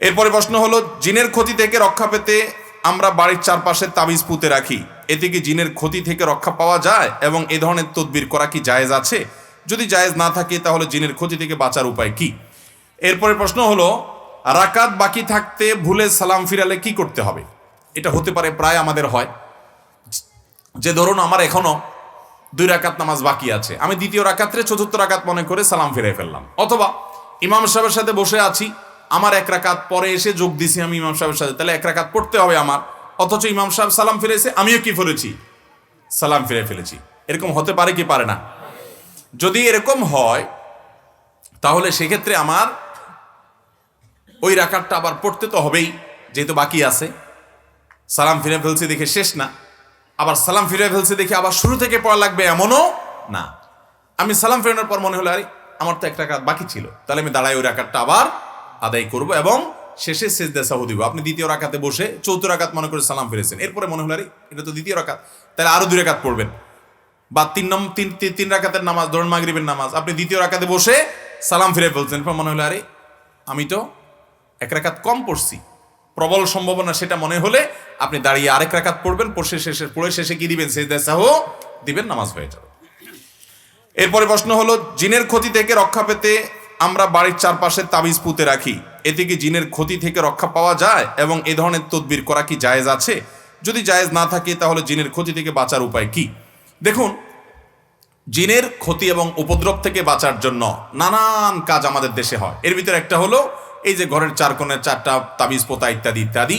এরপরে প্রশ্ন হলো, জিনের ক্ষতি থেকে রক্ষা পেতে আমরা বাড়ির চারপাশে তাবিজ পুঁতে রাখি। এতে কি জিনের ক্ষতি থেকে রক্ষা পাওয়া যায় এবং এ ধরনের তদবির করা কি জায়েজ আছে? যদি জায়েজ না থাকে, তাহলে জিনের ক্ষতি থেকে বাঁচার উপায় কি? এরপরে প্রশ্ন হলো, রাকাত বাকি থাকতে ভুলে সালাম ফিরালে কি করতে হবে? এটা হতে পারে প্রায় আমাদের হয়। যে ধরুন আমার এখনও দুই রাকাত নামাজ বাকি আছে। আমি দ্বিতীয় রাকাত্রে চতুর্থ রাকাত মনে করে সালাম ফিরে ফেললাম। অথবা ইমাম সাহেবের সাথে বসে আছি আমার এক রাকাত পরে এসে যোগ দিছি আমি ইমাম সাহেবের সাথে। তাহলে এক রাকাত পড়তে হবে আমার। অথচ ইমাম সাহেব সালাম ফিরেছে, আমিও কি ফেলেছি সালাম ফিরে ফেলেছি। এরকম হতে পারে কি পারে না? যদি এরকম হয়, তাহলে সেক্ষেত্রে আমার ওই রাকাতটা আবার পড়তে তো হবেই, যেহেতু বাকি আছে। সালাম ফিরে ফেলছি দেখে শেষ না। আবার সালাম ফিরে ফেলছি দেখে আবার শুরু থেকে পড়া লাগবে এমনও না। আমি সালাম ফেরানোর পর মনে হলো, আরে, আমার তো একটা রাকাত বাকি ছিল। তাহলে আমি দাঁড়াই ওই রাকাতটা আবার আদায় করব এবং শেষে শেষ দেশাহ দিব। আপনি দ্বিতীয় রাকাতে বসে চৌথ রাকাত মনে করে সালাম ফিরেছেন। এরপরে মনে হলো এটা তো দ্বিতীয় রাকাত। তাহলে আরও দুই রাকাত পড়বেন। বা তিন নম, তিন, তিন- রাকাতের নামাজ, ধরুন মাগরিবের নামাজ। আপনি দ্বিতীয় রাকাতে বসে সালাম ফিরে ফেলছেন। এরপর মনে হলো, আরে, আমি তো এক রাকাত কম পড়ছি। প্রবল সম্ভাবনা সেটা মনে হলে আপনি দাঁড়িয়ে আরেক রাকাত পড়বেন। পড়ে শেষে পড়ে শেষে কি দিবেন? শেষ দেশাহ দিবেন, নামাজ হয়ে যাবে। এরপরে প্রশ্ন হলো, জিনের ক্ষতি থেকে রক্ষা পেতে আমরা বাড়ির চারপাশে তাবিজ পুঁতে রাখি। এতে কি জিনের ক্ষতি থেকে রক্ষা পাওয়া যায় এবং এ ধরনের তদবির করা কি জায়েজ আছে? যদি জায়েজ না থাকে, তাহলে জিনের ক্ষতি থেকে বাঁচার উপায় কি? দেখুন, জিনের ক্ষতি এবং উপদ্রব থেকে বাঁচার জন্য নানান কাজ আমাদের দেশে হয়। এর ভিতরে একটা হলো, এই যে ঘরের চার কোণে চারটা তাবিজ পোতা ইত্যাদি ইত্যাদি,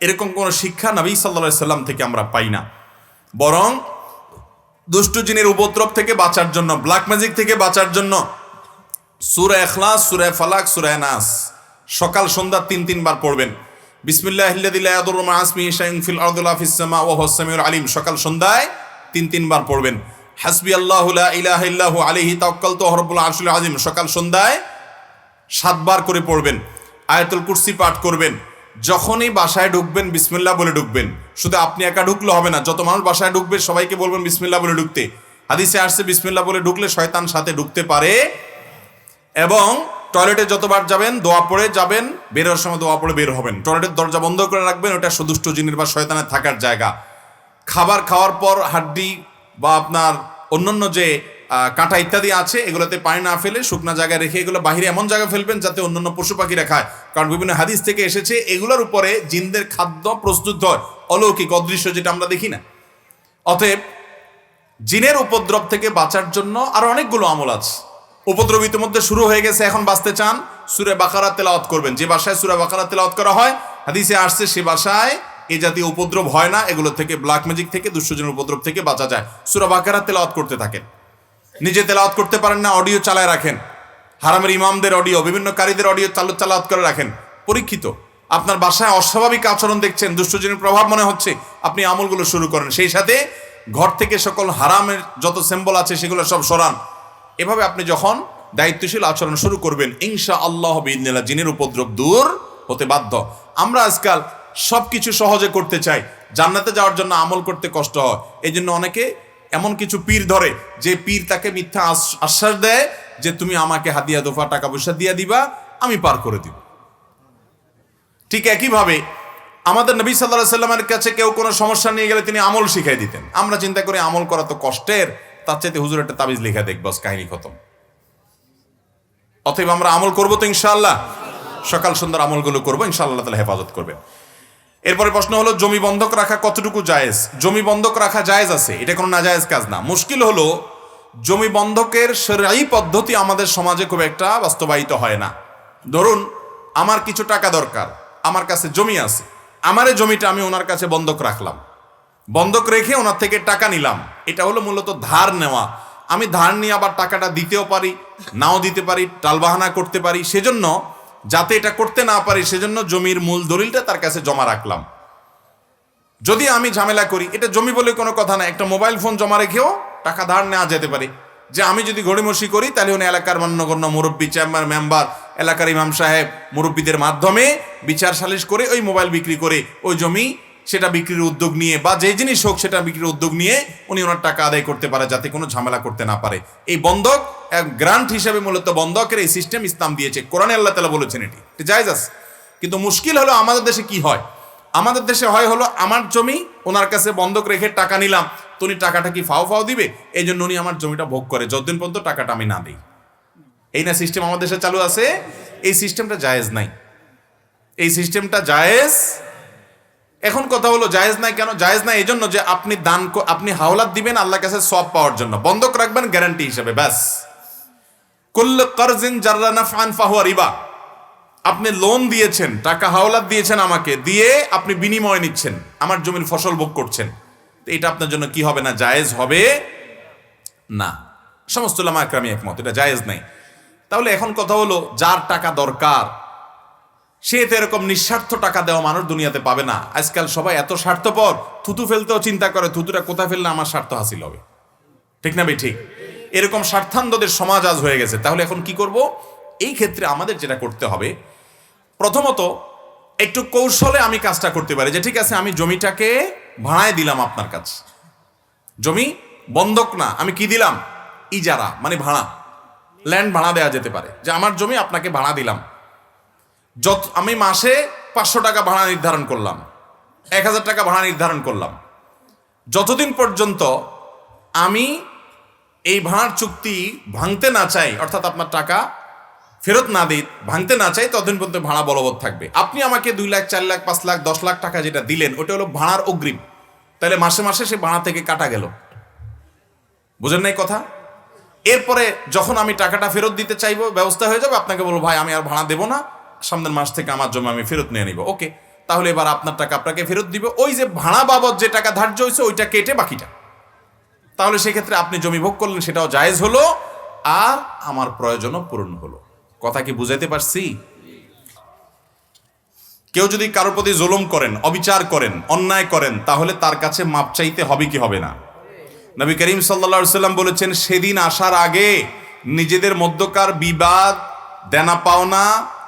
এরকম কোনো শিক্ষা নবী সাল্লা সাল্লাম থেকে আমরা পাই না। বরং দুষ্টু জিনের উপদ্রব থেকে বাঁচার জন্য, ব্ল্যাক ম্যাজিক থেকে বাঁচার জন্য সুরে এখলাস সুরে ফালাক, সুরে নাস। সকাল, সন্ধ্যা তিন, তিনবার পড়বেন। আলিম। সকাল, সন্ধ্যায় তিন, তিনবার পড়বেন। হাসবি আল্লাহ ইলাহ আলিহি তাওয়াক্কাল তো হরবুল আরশুল আজিম সকাল, সন্ধ্যায় সাতবার করে পড়বেন। আয়াতুল কুরসি পাঠ করবেন। যখনই বাসায় ঢুকবেন, বিসমিল্লাহ বলে ঢুকবেন। শুধু আপনি একা ঢুকলে হবে না, যত মানুষ বাসায় ঢুকবে সবাইকে বলবেন বিসমিল্লাহ বলে ঢুকতে। হাদিসে আসছে, বিসমিল্লাহ বলে ঢুকলে শয়তান সাথে ঢুকতে পারে এবং টয়লেটে যতবার যাবেন, দোয়া পড়ে যাবেন বেরোর সময় দোয়া পড়ে বের হবেন। টয়লেটের দরজা বন্ধ করে রাখবেন, ওটা সুদুষ্ট জিনিস বা শয়তানের থাকার জায়গা। খাবার খাওয়ার পর হাড্ডি বা আপনার অন্যান্য যে কাঁটা ইত্যাদি আছে, এগুলোতে পানি না ফেলে শুকনা জায়গায় রেখে এগুলো বাহিরে এমন জায়গায় ফেলবেন যাতে অন্যান্য পশু পাখিরা খায়। কারণ বিভিন্ন হাদিস থেকে এসেছে, এগুলোর উপরে জিনদের খাদ্য প্রস্তুত হয়। অলৌকিক, অদৃশ্য যেটা আমরা দেখি না। অতএব, জিনের উপদ্রব থেকে বাঁচার জন্য আরও অনেকগুলো আমল আছে। উপদ্রব ইতিমধ্যে শুরু হয়ে গেছে, এখন বাঁচতে চান, সুরে বাকারা তেলাওয়াত করবেন। যে বাসায় সুরে বাকারা তেলাওয়াত করা হয়, হাদিসে আসছে সে বাসায় এই জাতীয় উপদ্রব হয় না, এগুলো থেকে ব্ল্যাক ম্যাজিক থেকে দুষ্টজনের উপদ্রব থেকে বাঁচা যায়। সুরা বাকারা তেলাওয়াত করতে থাকেন। নিজে তেলাওয়াত করতে পারেন না অডিও চালায় রাখেন। হারামের ইমামদের অডিও বিভিন্ন কারীদের অডিও চালু, চালাওয়াত করে রাখেন। পরীক্ষিত। আপনার বাসায় অস্বাভাবিক আচরণ দেখছেন দুষ্টজনের প্রভাব মনে হচ্ছে, আপনি আমলগুলো শুরু করেন। সেই সাথে ঘর থেকে সকল হারামের যত সিম্বল আছে, সেগুলো সব সরান। এভাবে আপনি যখন দায়িত্বশীল আচরণ শুরু করবেন ইনশা আল্লাহ বিদিনা জিনের উপদ্রব দূর হতে বাধ্য। আমরা আজকাল সব কিছু সহজে করতে চাই। জান্নাতে যাওয়ার জন্য আমল করতে কষ্ট হয়। এই জন্য অনেকে এমন কিছু পীর ধরে, যে পীর তাকে মিথ্যা আশ্বাস দেয় যে তুমি আমাকে হাদিয়া দোফা টাকা পয়সা দিয়ে দিবা, আমি পার করে দিব। ঠিক একইভাবে আমাদের নবী সাল্লাহ সাল্লামের কাছে কেউ কোনো সমস্যা নিয়ে গেলে তিনি আমল শিখাই দিতেন। আমরা চিন্তা করি আমল করা তো কষ্টের। তার চাইতে হুজুর একটা তাবিজ লেখা দেখ, বাস, কাহিনী খতম। অতএব আমরা আমল করব তো ইনশাআল্লাহ। সকাল সুন্দর আমলগুলো করব, ইনশাআল্লাহ তালা হেফাজত করবেন। এরপরে প্রশ্ন হলো, জমি বন্ধক রাখা কতটুকু জায়েজ? জমি বন্ধক রাখা জায়েজ আছে, এটা কোনো নাজায়েজ কাজ না। মুশকিল হলো, জমি বন্ধকের সেরাই পদ্ধতি আমাদের সমাজে খুব একটা বাস্তবায়িত হয় না। ধরুন, আমার কিছু টাকা দরকার, আমার কাছে জমি আছে, আমার জমিটা আমি ওনার কাছে বন্ধক রাখলাম। বন্ধক রেখে ওনার থেকে টাকা নিলাম। এটা হলো মূলত ধার নেওয়া। আমি ধার নিয়ে আবার টাকাটা দিতেও পারি, নাও দিতে পারি, টালবাহানা করতে পারি, সেজন্য যাতে এটা করতে না পারি, সেজন্য জমির মূল দলিলটা তার কাছে জমা রাখলাম। যদি আমি ঝামেলা করি, এটা জমি বলে কোনো কথা না, একটা মোবাইল ফোন জমা রেখেও টাকা ধার নেওয়া যেতে পারে। যে আমি যদি গড়িমসি করি, তাহলে উনি এলাকার মান্যগণ্য মুরব্বী চেম্বার মেম্বার, এলাকার ইমাম সাহেব, মুরব্বীদের মাধ্যমে বিচার সালিশ করে ওই মোবাইল বিক্রি করে ওই জমি সেটা বিক্রির উদ্যোগ নিয়ে বা যে জিনিস হোক সেটা বিক্রির উদ্যোগ নিয়ে উনি ওনার টাকা আদায় করতে পারে যাতে কোনো ঝামেলা করতে না পারে। এই বন্ধক গ্রান্ট হিসেবে মূলত বন্ধকের এই সিস্টেম ইসলাম দিয়েছে। কোরআনে আল্লাহ তালা বলেছেন এটি। এটা জায়েজ আছে। কিন্তু মুশকিল হলো আমাদের দেশে কি হয়? আমাদের দেশে হয় হলো আমার জমি, ওনার কাছে বন্ধক রেখে টাকা নিলাম, তো উনি টাকাটা কি ফাও ফাও দিবে? এই জন্য উনি আমার জমিটা ভোগ করে। যতদিন পর্যন্ত টাকাটা আমি না দিই। এই না সিস্টেম আমাদের দেশে চালু আছে। এই সিস্টেমটা জায়েজ নাই। এই সিস্টেমটা জায়েজ এখন কথা হলো, জায়েজ নাই কেন? জায়েজ নাই এই জন্য যে আপনি দান আপনি হাওলাত দিবেন আল্লাহ কাছে সব পাওয়ার জন্য। বন্ধক রাখবেন গ্যারান্টি হিসেবে, ব্যাস। কুল্ল কারজিন জাররা নাফআন ফাহুয়া রিবা। আপনি লোন দিয়েছেন, টাকা হাওলাত দিয়েছেন আমাকে, দিয়ে আপনি বিনিময় নিচ্ছেন, আমার জমির ফসল ভোগ করছেন। তো এটা আপনার জন্য কি হবে না? জায়েজ হবে না। সমস্ত লামা একমত, এটা জায়েজ নাই। তাহলে এখন কথা হলো, যার টাকা দরকার সে তো এরকম নিঃস্বার্থ টাকা দেওয়া মানুষ দুনিয়াতে পাবে না। আজকাল সবাই এত স্বার্থপর, থুতু ফেলতেও চিন্তা করে, থুতুটা কোথায় ফেললে আমার স্বার্থ হাসিল হবে? ঠিক না ভাই? ঠিক। এরকম স্বার্থান্ধদের সমাজ আজ হয়ে গেছে। তাহলে এখন কি করব? এই ক্ষেত্রে আমাদের যেটা করতে হবে, প্রথমত একটু কৌশলে আমি কাজটা করতে পারি যে, ঠিক আছে, আমি জমিটাকে ভাড়ায় দিলাম আপনার কাছে। জমি বন্ধক না, আমি কি দিলাম? ইজারা মানে ভাড়া। ল্যান্ড ভাড়া দেওয়া যেতে পারে। যে আমার জমি আপনাকে ভাড়া দিলাম। যত আমি মাসে পাঁচশো টাকা ভাড়া নির্ধারণ করলাম, এক হাজার টাকা ভাড়া নির্ধারণ করলাম। যতদিন পর্যন্ত আমি এই ভাড়ার চুক্তি ভাঙতে না চাই, অর্থাৎ আপনার টাকা ফেরত না দিই, ভাঙতে না চাই, ততদিন পর্যন্ত ভাড়া বলবৎ থাকবে। আপনি আমাকে দুই লাখ, চার লাখ, পাঁচ লাখ, দশ লাখ টাকা যেটা দিলেন, ওটা হলো ভাড়ার অগ্রিম। তাহলে মাসে মাসে সে ভাড়া থেকে কাটা গেল। বুঝেন নাই কথা? এরপরে যখন আমি টাকাটা ফেরত দিতে চাইব, ব্যবস্থা হয়ে যাবে, আপনাকে বলব, ভাই, আমি আর ভাড়া দেবো না। সামনের মাস থেকে আমার জমি আমি ফেরত নিয়ে নিব। ওকে, তাহলে এবার আপনার টাকা আপনাকে ফেরত দিবে। ওই যে ভাড়া বাবদ যে টাকা ধার্য হয়েছে, ওইটা কেটে বাকিটা। তাহলে সেক্ষেত্রে আপনি জমি ভোগ করলেন, সেটাও জায়েজ হলো, আর আমার প্রয়োজনও পূরণ হলো। কথা কি বুঝাইতে পারছি? কেউ যদি কারোর প্রতি জুলুম করেন, অবিচার করেন, অন্যায় করেন, তাহলে তার কাছে মাপ চাইতে হবে কি হবে না? নবী করিম সাল্লা সাল্লাম বলেছেন, সেদিন আসার আগে নিজেদের মধ্যকার বিবাদ, দেনা পাওনা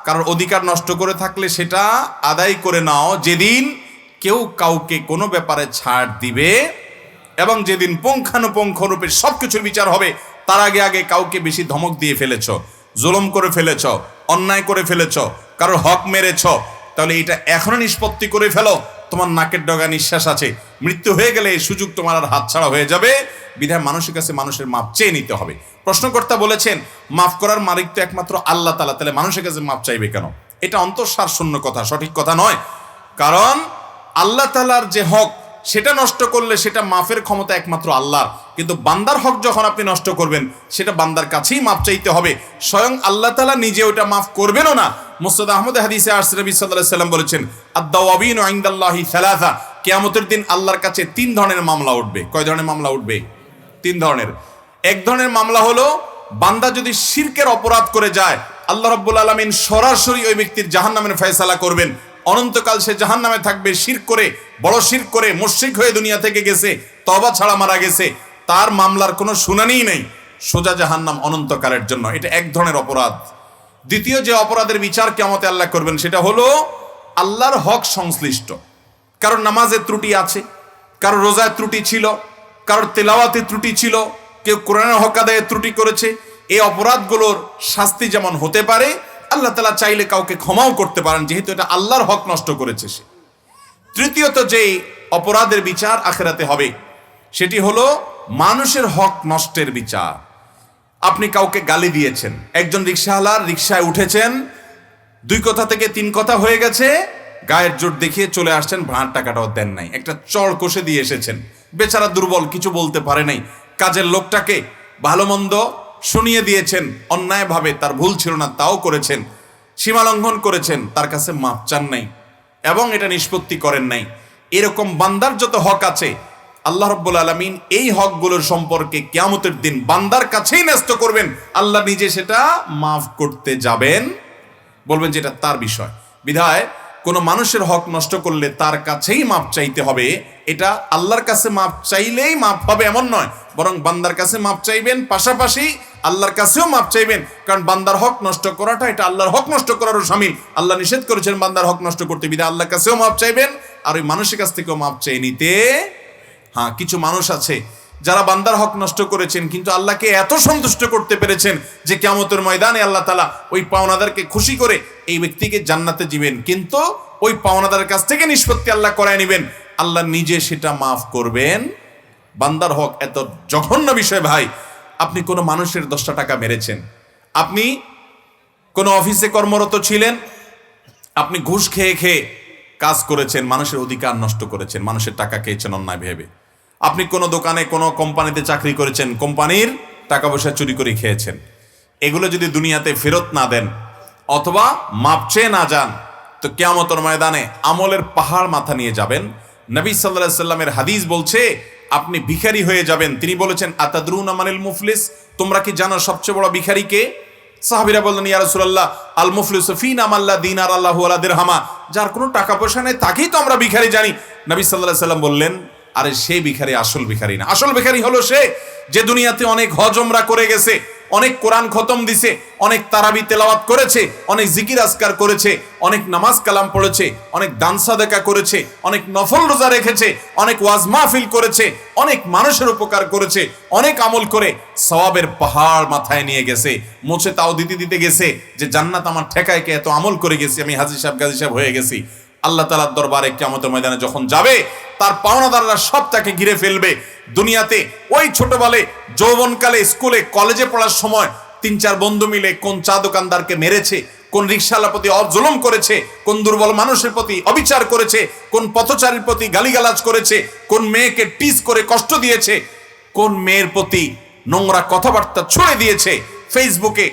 কারোর অধিকার নষ্ট করে থাকলে সেটা আদায় করে নাও। যেদিন কেউ কাউকে কোনো ব্যাপারে ছাড় দিবে এবং যেদিন পুঙ্খানুপুঙ্খ রূপে সব কিছুর বিচার হবে, তার আগে আগে কাউকে বেশি ধমক দিয়ে ফেলেছ, জুলম করে ফেলেছ, অন্যায় করে ফেলেছ, কারোর হক মেরেছ, তাহলে এটা এখনও নিষ্পত্তি করে ফেলো। তোমার নাকের ডগা নিঃশ্বাস আছে। মৃত্যু হয়ে গেলে এই সুযোগ তোমার আর হাতছাড়া হয়ে যাবে। বিধায় মানুষের কাছে মানুষের মাপ চেয়ে নিতে হবে। প্রশ্নকর্তা বলেছেন, মাফ করার মালিক তো একমাত্র আল্লাহ তালা তাহলে মানুষের কাছে মাপ চাইবে কেন? এটা অন্তঃসার শূন্য কথা, সঠিক কথা নয়। কারণ আল্লাহ তালার যে হক সেটা নষ্ট করলে সেটা মাফের ক্ষমতা একমাত্র আল্লাহর। কিন্তু বান্দার হক যখন আপনি নষ্ট করবেন, সেটা বান্দার কাছেই মাপ চাইতে হবে। স্বয়ং আল্লাহ তালা নিজে ওটা মাফ করবেনও না। মুস্তাদ আহমদ হাদিসে আরসনবী সাল্লাহ সাল্লাম বলেছেন আদাওয়াবিন আইন্দাল্লাহি সালাসা। কেয়ামতের দিন আল্লাহর কাছে তিন ধরনের মামলা উঠবে। কয় ধরনের মামলা উঠবে? তিন ধরনের। এক ধরনের মামলা হলো, বান্দা যদি শিরকের অপরাধ করে যায়, আল্লাহ রব্বুল আলমিন সরাসরি ওই ব্যক্তির জাহান্নামের ফয়সালা করবেন। অনন্তকাল সে জাহান নামে থাকবে, শির করে, বড় শির করে মুশ্রিক হয়ে দুনিয়া থেকে গেছে তবা ছাড়া মারা গেছে। তার মামলার কোনো শুনানিই নেই। সোজা জাহান্নাম অনন্তকালের জন্য। এটা এক ধরনের অপরাধ। দ্বিতীয় যে অপরাধের বিচার কেমতে আল্লাহ করবেন, সেটা হলো আল্লাহর হক সংশ্লিষ্ট। কারোর নামাজের ত্রুটি আছে, কারোর রোজায় ত্রুটি ছিল, কারোর তেলাওয়াতে ত্রুটি ছিল, কেউ কোরআনের হক আদায়ে ত্রুটি করেছে। এই অপরাধগুলোর শাস্তি যেমন হতে পারে আল্লাহ তালা চাইলে কাউকে ক্ষমাও করতে পারেন, যেহেতু এটা আল্লাহর হক নষ্ট করেছে সে। তৃতীয়ত যে অপরাধের বিচার আখেরাতে হবে, সেটি হলো মানুষের হক নষ্টের বিচার। আপনি কাউকে গালি দিয়েছেন, একজন রিক্সাওয়ালার রিক্সায় উঠেছেন, দুই কথা থেকে তিন কথা হয়ে গেছে, গায়ের জোর দেখিয়ে চলে আসছেন ভাড়ার টাকাটাও দেন নাই। একটা চড় কষে দিয়ে এসেছেন। বেচারা দুর্বল, কিছু বলতে পারে নাই। কাজের লোকটাকে ভালো মন্দ শুনিয়ে দিয়েছেন, অন্যায়ভাবে, তার ভুল ছিল না, তাও করেছেন সীমালঙ্ঘন করেছেন, তার কাছে মাপ চান নাই এবং এটা নিষ্পত্তি করেন নাই। এরকম বান্দার যত হক আছে, আল্লাহ রব্বুল আলমিন এই হকগুলোর সম্পর্কে কেয়ামতের দিন বান্দার কাছেই ন্যস্ত করবেন। আল্লাহ নিজে সেটা মাফ করতে যাবেন। বলবেন যে এটা তার বিষয়। বিধায়, কোনো মানুষের হক নষ্ট করলে তার কাছেই মাপ চাইতে হবে। এটা আল্লাহর কাছে মাপ চাইলেই মাপ হবে, এমন নয়। বরং বান্দার কাছে মাপ চাইবেন, পাশাপাশি আল্লাহর কাছেও মাপ চাইবেন। কারণ বান্দার হক নষ্ট করাটা, এটা আল্লাহর হক নষ্ট করারও সামিল। আল্লাহ নিষেধ করেছেন বান্দার হক নষ্ট করতে, বিধায় আল্লাহর কাছেও মাপ চাইবেন আর ওই মানুষের কাছ থেকেও মাপ চাই নিতে। হ্যাঁ কিছু মানুষ আছে যারা বান্দার হক নষ্ট করেছেন, কিন্তু আল্লাহকে এত সন্তুষ্ট করতে পেরেছেন যে কেমতের ময়দানে আল্লাহ তালা ওই পাওনাদারকে খুশি করে এই ব্যক্তিকে জান্নাতে দিবেন। কিন্তু ওই পাওনাদারের কাছ থেকে নিষ্পত্তি আল্লাহ করায় নেবেন। আল্লাহ নিজে সেটা মাফ করবেন। বান্দার হক এত জঘন্য বিষয় ভাই। আপনি কোনো মানুষের দশটা টাকা মেরেছেন। আপনি কোনো অফিসে কর্মরত ছিলেন। আপনি ঘুষ খেয়ে খেয়ে কাজ করেছেন, মানুষের অধিকার নষ্ট করেছেন, মানুষের টাকা খেয়েছেন অন্যায় ভেবে। আপনি কোনো দোকানে, কোনো কোম্পানিতে চাকরি করেছেন, কোম্পানির টাকা পয়সা চুরি করে খেয়েছেন। এগুলো যদি দুনিয়াতে ফেরত না দেন, অথবা মাপ চেয়ে না যান, তো কেয়ামতর ময়দানে আমলের পাহাড় মাথা নিয়ে যাবেন। নবী সাল্লাহ সাল্লামের হাদিস বলছে আপনি ভিখারি হয়ে যাবেন। তিনি বলেছেন, আতাদরুন আমানিল মুফলিস? তোমরা কি জানো সবচেয়ে বড় ভিখারি কে? সাহাবিরা বললেন ইয়ারসুল্লাহ আল মুফলিসু আমাল্লা দিন আর আল্লাহ আলাদের হামা যার কোনো টাকা পয়সা নেই, তাকেই তো আমরা ভিখারি জানি। নবী আলাইহি সাল্লাম বললেন, আরে সেই ভিখারি আসল ভিখারি না। আসল ভিখারি হলো সে যে দুনিয়াতে অনেক হজমরা করে গেছে। অনেক কোরআন খতম দিছে, অনেক তারাবি তেলাওয়াত করেছে, অনেক জিকির আজকার করেছে, অনেক নামাজ কালাম পড়েছে, অনেক দান সাদেকা করেছে, অনেক নফল রোজা রেখেছে, অনেক ওয়াজ মাহফিল করেছে, অনেক মানুষের উপকার করেছে, অনেক আমল করে সওয়াবের পাহাড় মাথায় নিয়ে গেছে, মুছে তাও দিতে দিতে গেছে, যে জান্নাত আমার ঠেকায় কে এত আমল করে গেছি, আমি হাজি সাহেব, গাজী সাহেব হয়ে গেছি। আল্লাহ তালার দরবারে কেমতের ময়দানে যখন যাবে, তার পাওনাদাররা সব তাকে ঘিরে ফেলবে। দুনিয়াতে ওই ছোটবেলে যৌবনকালে স্কুলে, কলেজে পড়ার সময় তিন চার বন্ধু মিলে কোন চা দোকানদারকে মেরেছে, কোন রিক্সাওয়ালার প্রতি অজুলম করেছে, কোন দুর্বল মানুষের প্রতি অবিচার করেছে, কোন পথচারীর প্রতি গালিগালাজ করেছে, কোন মেয়েকে টিস করে কষ্ট দিয়েছে, কোন মেয়ের প্রতি নোংরা কথাবার্তা ছুড়ে দিয়েছে, ফেসবুকে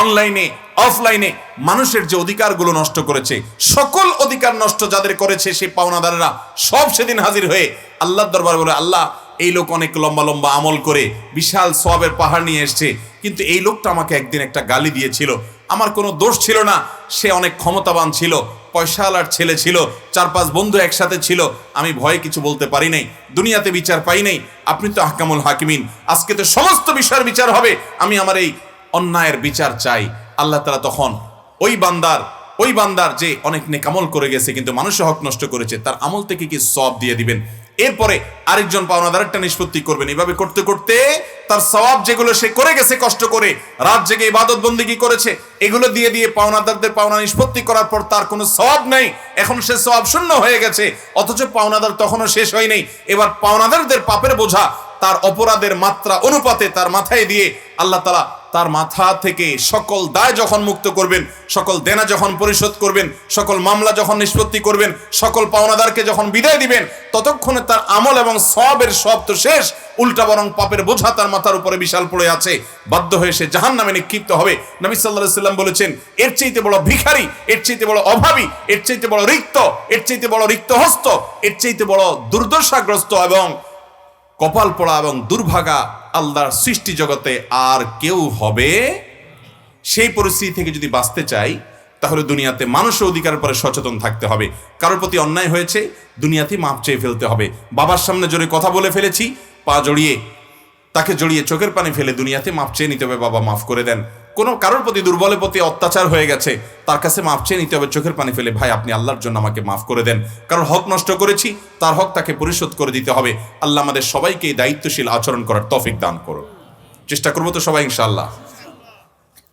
অনলাইনে, অফলাইনে মানুষের যে অধিকারগুলো নষ্ট করেছে, সকল অধিকার নষ্ট যাদের করেছে সেই পাওনাদারেরা সব সেদিন হাজির হয়ে আল্লাহর দরবার বলে, আল্লাহ, এই লোক অনেক লম্বা লম্বা আমল করে বিশাল সবের পাহাড় নিয়ে এসছে, কিন্তু এই লোকটা আমাকে একদিন একটা গালি দিয়েছিল। আমার কোনো দোষ ছিল না, সে অনেক ক্ষমতাবান ছিল, পয়সাওয়ালার ছেলে ছিল, চার পাঁচ বন্ধু একসাথে ছিল, আমি ভয়ে কিছু বলতে পারি নাই, দুনিয়াতে বিচার পাই নাই, আপনি তো আহকামুল হাকিমিন, আজকে তো সমস্ত বিষয়ের বিচার হবে, আমি আমার এই অন্যায়ের বিচার চাই। আল্লাহ তালা তখন ওই বান্দার ওই বান্দার যে অনেক নেকামল করে গেছে, কিন্তু মানুষের হক নষ্ট করেছে, তার আমল থেকে কি সব দিয়ে দিবেন? এরপরে আরেকজন পাওনাদার একটা নিষ্পত্তি করবেন। এভাবে করতে করতে তার সওয়াব যেগুলো সে করে গেছে কষ্ট করে, রাত জেগে ইবাদত বন্দিগি করেছে, এগুলো দিয়ে দিয়ে পাওনাদারদের পাওনা নিষ্পত্তি করার পর তার কোনো সওয়াব নেই। এখন সে সওয়াব শূন্য হয়ে গেছে, অথচ পাওনাদার তখনও শেষ হয়নি এবার পাওনাদারদের পাপের বোঝা তার অপরাধের মাত্রা অনুপাতে তার মাথায় দিয়ে আল্লাহ তালা তার মাথা থেকে সকল দায় যখন মুক্ত করবেন, সকল দেনা যখন পরিশোধ করবেন, সকল মামলা যখন নিষ্পত্তি করবেন, সকল পাওনাদারকে যখন বিদায় দিবেন, ততক্ষণে তার আমল এবং সবের সব তো শেষ। উল্টা বরং পাপের বোঝা তার মাথার উপরে বিশাল পড়ে আছে। বাধ্য হয়ে সে জাহান নামে নিক্ষিপ্ত হবে। নবী সাল্লাহ সাল্লাম বলেছেন, এর চাইতে বড় ভিখারি, এর চাইতে বড় অভাবী, এর চাইতে বড় রিক্ত, এর চাইতে বড় রিক্ত হস্ত এর চাইতে বড় দুর্দশাগ্রস্ত এবং কপাল পড়া এবং দুর্ভাগা আল্লাহর সৃষ্টি জগতে আর কেউ হবে? সেই পরিস্থিতি থেকে যদি বাঁচতে চাই, তাহলে দুনিয়াতে মানুষের অধিকার পরে সচেতন থাকতে হবে। কারোর প্রতি অন্যায় হয়েছে দুনিয়াতে মাপ চেয়ে ফেলতে হবে। বাবার সামনে জোরে কথা বলে ফেলেছি, পা জড়িয়ে, তাকে জড়িয়ে চোখের পানি ফেলে দুনিয়াতে মাপ চেয়ে নিতে হবে, বাবা মাফ করে দেন। কোনো কারোর প্রতি দুর্বলের প্রতি অত্যাচার হয়ে গেছে, তার কাছে মাফ চেয়ে নিতে হবে, চোখের পানি ফেলে, ভাই, আপনি আল্লাহর জন্য আমাকে মাফ করে দেন। কারণ হক নষ্ট করেছি, তার হক তাকে পরিশোধ করে দিতে হবে। আল্লাহ আমাদের সবাইকে দায়িত্বশীল আচরণ করার তফিক দান করো চেষ্টা করব তো সবাই, ইনশাআল্লাহ।